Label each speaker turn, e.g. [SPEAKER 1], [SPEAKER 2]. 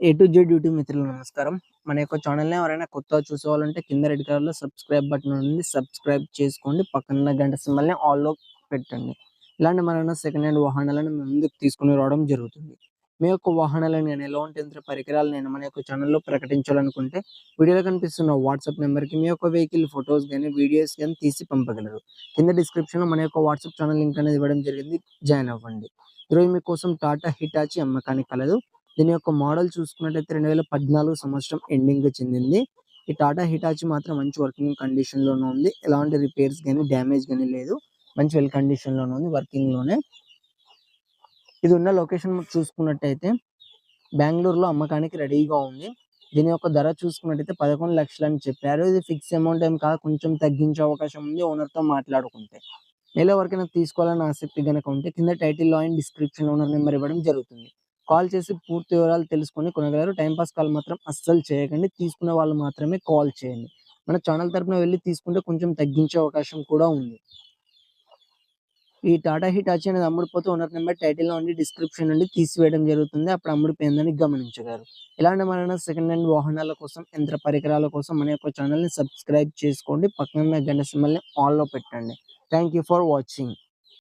[SPEAKER 1] A to Z YouTube మిత్రులు నమస్కారం. మన యొక్క ఛానల్ని ఎవరైనా కొత్తగా చూసేవాళ్ళంటే కింద రెడ్ కలర్లో సబ్స్క్రైబ్ బటన్ ఉంది సబ్స్క్రైబ్ చేసుకోండి. పక్కన గంట సింబల్ని ఆల్లో పెట్టండి. ఇలాంటి మన సెకండ్ హ్యాండ్ వాహనాలను ముందుకు తీసుకుని రావడం జరుగుతుంది. మీ యొక్క వాహనాలను నేను ఎలాంటి యంత్ర పరికరాలు నేను మన యొక్క ఛానల్లో ప్రకటించాలనుకుంటే వీడియోలో కనిపిస్తున్న వాట్సాప్ నెంబర్కి మీ యొక్క వెహికల్ ఫొటోస్ కానీ వీడియోస్ కానీ తీసి పంపగలరు. కింద డిస్క్రిప్షన్లో మన యొక్క వాట్సాప్ ఛానల్ లింక్ అనేది ఇవ్వడం జరిగింది. జాయిన్ అవ్వండి. ఈరోజు మీకోసం టాటా హిటాచి అమ్మకానికి కలదు. దీని యొక్క మోడల్ చూసుకున్నట్లయితే రెండు వేల పద్నాలుగు సంవత్సరం ఎండింగ్ చెందింది. ఈ టాటా హిటాచి మాత్రం మంచి వర్కింగ్ కండిషన్లోనే ఉంది. ఎలాంటి రిపేర్స్ కానీ డ్యామేజ్ కానీ లేదు. మంచి వెల్ కండిషన్లోనే ఉంది వర్కింగ్లోనే ఇది ఉన్న లొకేషన్ చూసుకున్నట్టయితే బెంగళూరులో అమ్మకానికి రెడీగా ఉంది. దీని యొక్క ధర చూసుకున్నట్టయితే పదకొండు లక్షలు అని చెప్పారు. ఇది ఫిక్స్ అమౌంట్ ఏం కాదు. కొంచెం తగ్గించే అవకాశం ఉంది. ఓనర్తో మాట్లాడుకుంటే. మీలో ఎవరికైనా తీసుకోవాలని ఆసక్తి కనుక ఉంటే కింద టైటిల్లో అండ్ డిస్క్రిప్షన్ ఓనర్ నెంబర్ ఇవ్వడం జరుగుతుంది. కాల్ చేసి పూర్తి వివరాలు తెలుసుకొని కొనగలరు. టైం పాస్ కాల్ మాత్రం అస్సలు చేయకండి. తీసుకున్న వాళ్ళు మాత్రమే కాల్ చేయండి. మన ఛానల్ తరపున వెళ్ళి తీసుకుంటే కొంచెం తగ్గించే అవకాశం కూడా ఉంది. ఈ టాటా హిటాచి అనేది అమ్ముడుపోతే ఓనర్ నెంబర్ టైటిల్ నుండి డిస్క్రిప్షన్ నుండి తీసివేయడం జరుగుతుంది. అప్పుడు అమ్ముడిపోయిందని గమనించగలరు. ఇలాంటి మన సెకండ్ హ్యాండ్ వాహనాల కోసం యంత్ర పరికరాల కోసం మన యొక్క ఛానల్ని సబ్స్క్రైబ్ చేసుకోండి. పక్కన గంట సిమ్మల్ని ఆన్లో పెట్టండి. Thank you for watching.